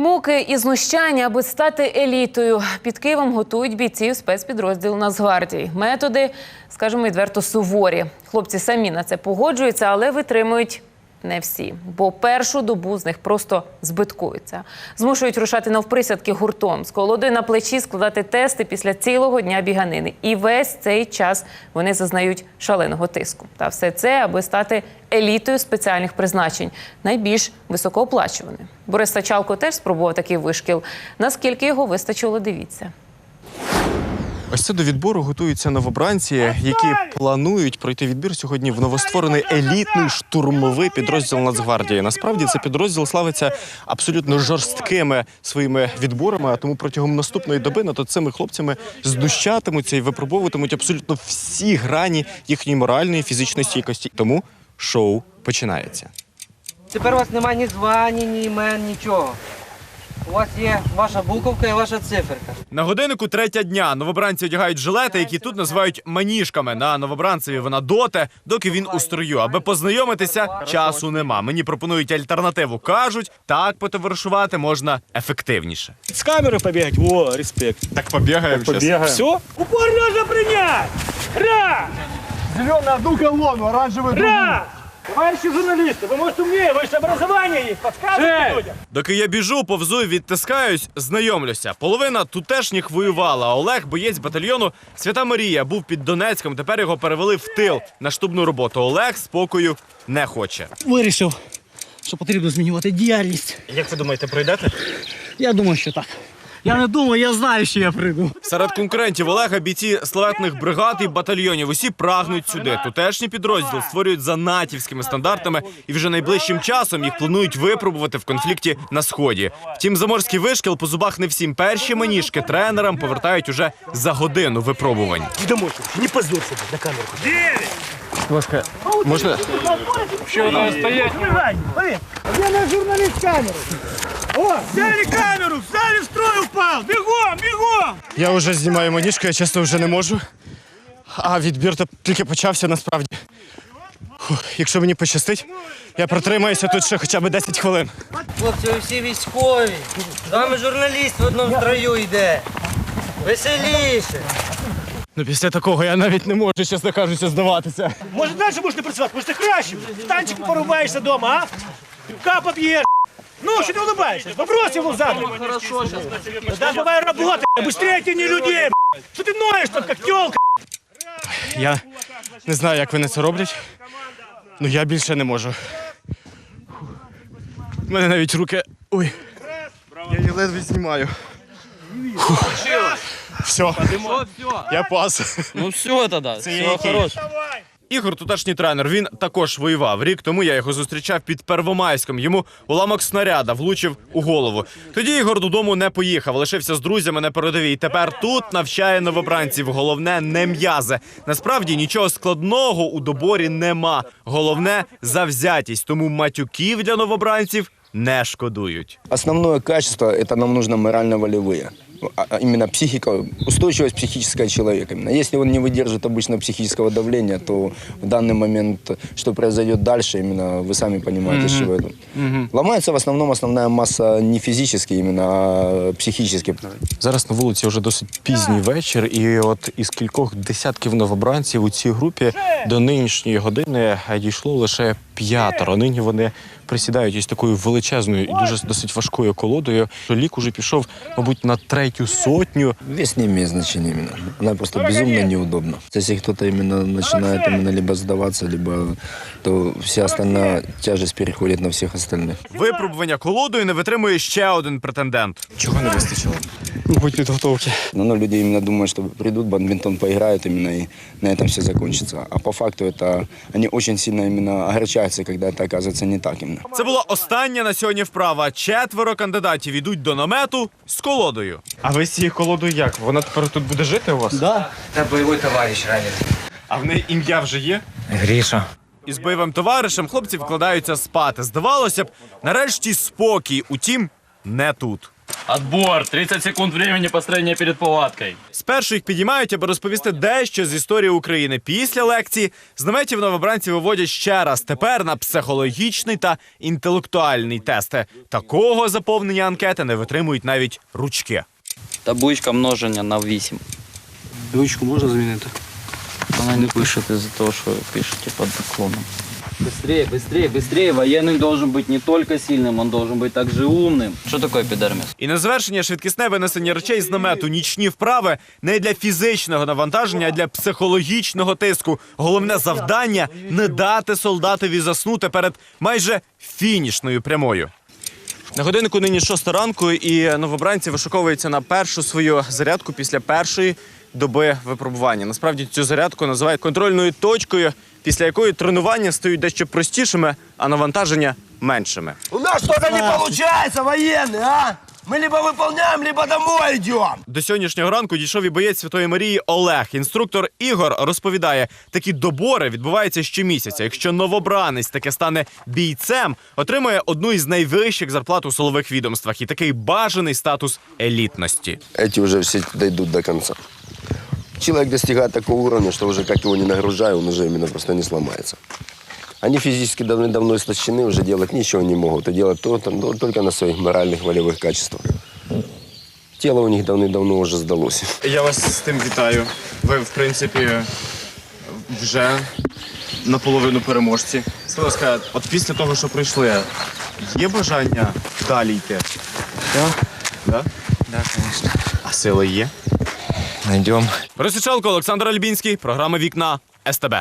Муки і знущання, аби стати елітою. Під Києвом готують бійців спецпідрозділу Нацгвардії. Методи, скажімо, відверто суворі. Хлопці самі на це погоджуються, але витримують не всі. Бо першу добу з них просто збиткуються. Змушують рушати навприсядки гуртом, з колодою на плечі складати тести після цілого дня біганини. І весь цей час вони зазнають шаленого тиску. Та все це, аби стати елітою спеціальних призначень, найбільш високооплачуваним. Борис Сачалко теж спробував такий вишкіл. Наскільки його вистачило, дивіться. Ось це до відбору готуються новобранці, які планують пройти відбір сьогодні в новостворений елітний штурмовий підрозділ Нацгвардії. Насправді це підрозділ славиться абсолютно жорсткими своїми відборами. А тому протягом наступної доби над цими хлопцями знущатимуться і випробовуватимуть абсолютно всі грані їхньої моральної фізичної стійкості. Тому шоу починається. Тепер у вас немає ні звані, ні імен, нічого. У вас є ваша буковка і ваша циферка. На годиннику третя дня новобранці одягають жилети, які тут називають маніжками. На новобранцеві вона доте, доки він у строю. Аби познайомитися, часу нема. Мені пропонують альтернативу. кажуть, так потоваришувати можна ефективніше. С камеры побегать, во, респект. Так побігаємо Побегаем. Все? Упор нужно принять! Раз! Зеленый на одну колонну, оранжевый другую. Раз! Товарищи журналисты, вы, может, умнее, высшее образование есть, подсказывайте людям. Доки я біжу, повзу, і відтискаюсь, знайомлюся. Половина тутешніх воювала. а Олег, боєць батальйону Свята Марія, був під Донецьком. Тепер його перевели в тил на штубну роботу. Олег спокою не хоче. вирішив, що потрібно змінювати діяльність. Як ви думаєте, пройдете? Я думаю, що так. Я не думаю, я знаю, що я прийду. Серед конкурентів Олега бійці славетних бригад і батальйонів усі прагнуть сюди. Тутешній підрозділ створюють за натівськими стандартами, і вже найближчим часом їх планують випробувати в конфлікті на сході. Втім, заморський вишкіл по зубах не всім. Перші маніжки тренерам повертають уже за годину випробувань. Домой, не позорь себя на камеру. Можна Где наш журналист камеру? О, взяли камеру, встали в Я вже знімаю маніжку, я чесно вже не можу. А відбір то тільки почався насправді. Фух, якщо мені пощастить, я протримаюся тут ще хоча б 10 хвилин. Хлопці, ви всі військові. З вами журналіст в одному строю йде. Веселіше. Ну після такого я навіть не можу, чесно кажучи, здаватися. Може, далі будеш не працювати, може, ти краще. Танчик порубаєшся вдома, а? Пивка поп'єш. Ну, що ти улыбаешься? Вопрос ему задай. Хорошо, сейчас. Да давай работай, быстрее тяни людей. Что ты ноешь там, как тёлка? Я не знаю, як вони це роблять. Ну я більше не можу. У мене навіть руки. Ой. Я її ледве знімаю. Фух. Все. Я пас. Ну все тоді, Це я який? Ігор, тутешній тренер, він також воював. Рік тому я його зустрічав під Первомайськом. Йому уламок снаряда влучив у голову. Тоді Ігор додому не поїхав, лишився з друзями на передовій. Тепер тут навчає новобранців. Головне не м'язи. Насправді нічого складного у доборі нема. Головне завзятість. Тому матюків для новобранців не шкодують. Основное качество – это нам нужно морально-волевые. А- а Именно психика, устойчивость психического человека. Именно. Если он не выдержит обычно психического давления, то в данный момент, что произойдет дальше, именно вы сами понимаете, с чего это. Ломается в основном основная масса не физически, именно, а психически. Зараз на вулиці вже досить пізній вечір, і от із кількох десятків новобранців у цій групі до нинішньої години дійшло лише п'ятеро. Нині вони присідають із такою величезною і дуже досить важкою колодою. Лік уже пішов, мабуть, на третю сотню. Вес не имеет значения именно. Она просто безумно неудобна. Если кто-то именно начинает именно либо сдаваться, либо то вся остальная тяжесть переходит на всех остальных. Випробування колодою не витримує ще один претендент. Чого не вистачило? Мабуть, підготовки. Но ну, люди именно думают, что придут, бадминтон поиграют именно и на этом все закончится. А по факту это они очень сильно именно огорчаются, когда это оказывается не так именно. Це була остання на сьогодні вправа. Четверо кандидатів йдуть до намету з колодою. А ви з цією колодою як? Вона тепер тут буде жити у вас? Да. Це бойовий товариш ранений. А в неї ім'я вже є? Гріша. Із бойовим товаришем хлопці вкладаються спати. Здавалося б, нарешті спокій. Утім, не тут. Отбор. 30 секунд времени построения перед палаткой. Спершу їх підіймають, аби розповісти дещо з історії України. Після лекції з наметів новобранці виводять ще раз. Тепер на психологічний та інтелектуальний тести. Такого заповнення анкети не витримують навіть ручки Табличка множення на 8. Ручку можна змінити? Вона не пише из-за того, що пишете під наклоном. Быстрее, быстрее, быстрее. Военный должен быть не только сильным, он должен быть также умным. Что такое эпидермис? І на завершення швидкісне винесення речей з намету нічні вправи не для фізичного навантаження, а для психологічного тиску. Головне завдання не дати солдатові заснути перед майже фінішною прямою. На годиннику нині шоста ранку, і новобранці вишуковуються на першу свою зарядку після першої доби випробування. Насправді цю зарядку називають контрольною точкою, після якої тренування стають дещо простішими, а навантаження меншими. У нас что-то не получается, военные, а? Мы либо выполняем, либо домой идем. До сьогоднішнього ранку дійшов і боєць Святої Марії Олег. Інструктор Ігор розповідає, такі добори відбуваються щомісяця. Якщо новобранець таки стане бійцем, отримує одну із найвищих зарплат у силових відомствах і такий бажаний статус елітності. Эти уже все дойдут до конца. Человек достигает такого уровня, что уже как его не нагружаю, он уже именно просто не сломается. Они физически давно-давно истощены, уже делать ничего не могут, и делать то, там, ну, только на своих моральных, волевых качествах. Тело у них давно-давно уже сдалось. Я вас з тим вітаю. Ви, в принципі, вже наполовину переможці. Скажіть, будь ласка, от після того, що пройшли, є бажання далі йти? Так. Да? Да, конечно. А сили є? Найдем. Росичалко Олександр Альбінський, програма Вікна СТБ.